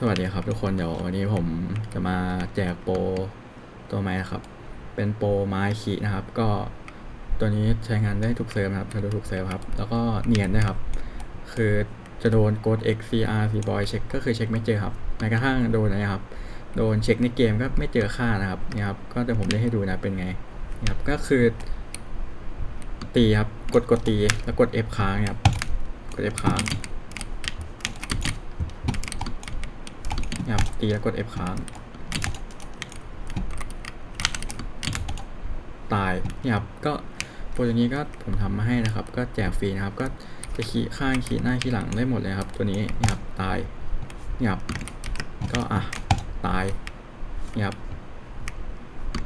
สวัสดีครับทุกคนเดี๋ยววันนี้ผมจะมาแจกโปรตัวใหม่นะครับ เป็นโปรไม้ขีนะครับ ก็ตัวนี้ใช้งานได้ทุกเซิร์ฟครับทะลุทุกเซิร์ฟครับ แล้วก็เนียนด้วยครับ คือจะโดนกด XCR C boy เช็คก็คือเช็คไม่เจอครับแม้กระทั่งโดนนะครับ โดนเช็คในเกมก็ไม่เจอค่านะครับนี่ครับก็เดี๋ยวผมเล่นให้ดูนะเป็นไงนี่ยครับก็คือ ตีครับกดกดตีแล้วกด F ค้างนี่ยครับกด F ค้าง เนี่ยครับตีแล้วกด F ค้าง ตายเนี่ยครับก็โปรตัวนี้ก็ผมทำมาให้นะครับ ก็แจกฟรีนะครับ ก็จะขี่ข้างขี่หน้าขี่หลังได้หมดเลยครับ ตัวนี้เนี่ยครับตายเนี่ยครับก็อะตายเนี่ยครับ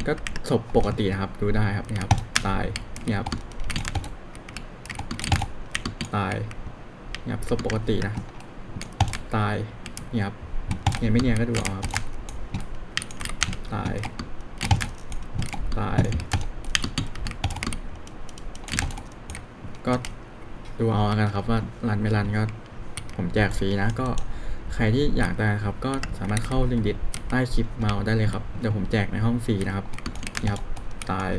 ก็ศพปกตินะครับดูได้ครับเนี่ยครับตายเนี่ยครับตายเนี่ยครับศพปกตินะ ตายเนี่ยครับ เนี่ยไม่เนียนก็ดูเอาครับ ตาย ตาย ก็ดูเอากันครับว่ารันไม่รันก็ผมแจกฟรีนะก็ใครที่อยากได้ครับ ก็สามารถเข้าลิงก์ดิสใต้คลิปมาเอาได้เลยครับเดี๋ยวผมแจกในห้องฟรีนะครับนี่ครับตาย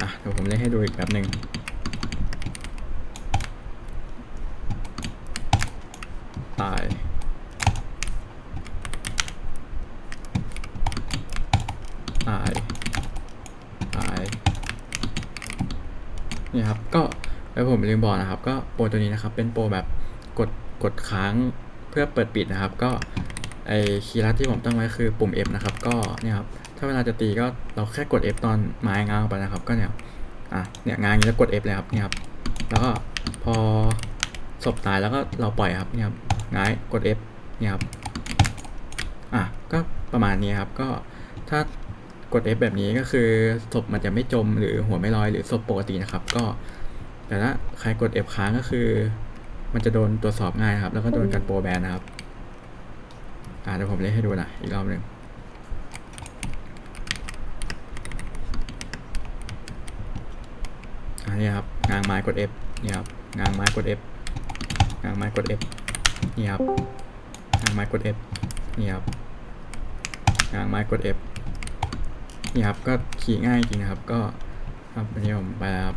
อะเดี๋ยวผมเล่นให้ดูอีกแบบหนึ่ง ตาย ตาย ตาย นี่ครับ ก็แล้วผมลืมบอกนะครับ ก็โปรตัวนี้นะครับ เป็นโปรแบบกด กดค้างเพื่อเปิดปิดนะครับ ก็ไอคีย์ลัดที่ผมตั้งไว้คือปุ่ม F นะครับ ก็เนี่ยครับ ถ้าเวลาจะตีก็เราแค่กด F ตอนไม้ง้างไปนะครับ ก็เนี่ย อะ เนี่ยง้างอย่างนี้แล้วกด F เลยครับ เนี่ยครับ แล้วก็พอศพตายแล้วก็เราปล่อยครับเนี่ยครับ ง้ายกด F เนี่ยครับ อะ ก็ประมาณนี้ครับ ก็ถ้ากด F แบบนี้ก็คือศพมันจะไม่จมหรือหัวไม่ลอยหรือศพปกตินะครับ ก็ แต่ถ้าใครกด F ค้างก็คือ มันจะโดนตรวจสอบง่ายครับ แล้วก็โดนกันโปรแบนนะครับ อ่าเดี๋ยวผมเล่นให้ดูนะอีกรอบหนึ่งอันนี้ครับงางไม้กด F นี่ครับงางไม้กด F งางไม้กด F นี่ครับงางไม้กด F นี่ครับงางไม้กด F นี่ครับก็ขี่ง่ายจริงนะครับ ก็ครับวันนี้ผมไปแล้วครับ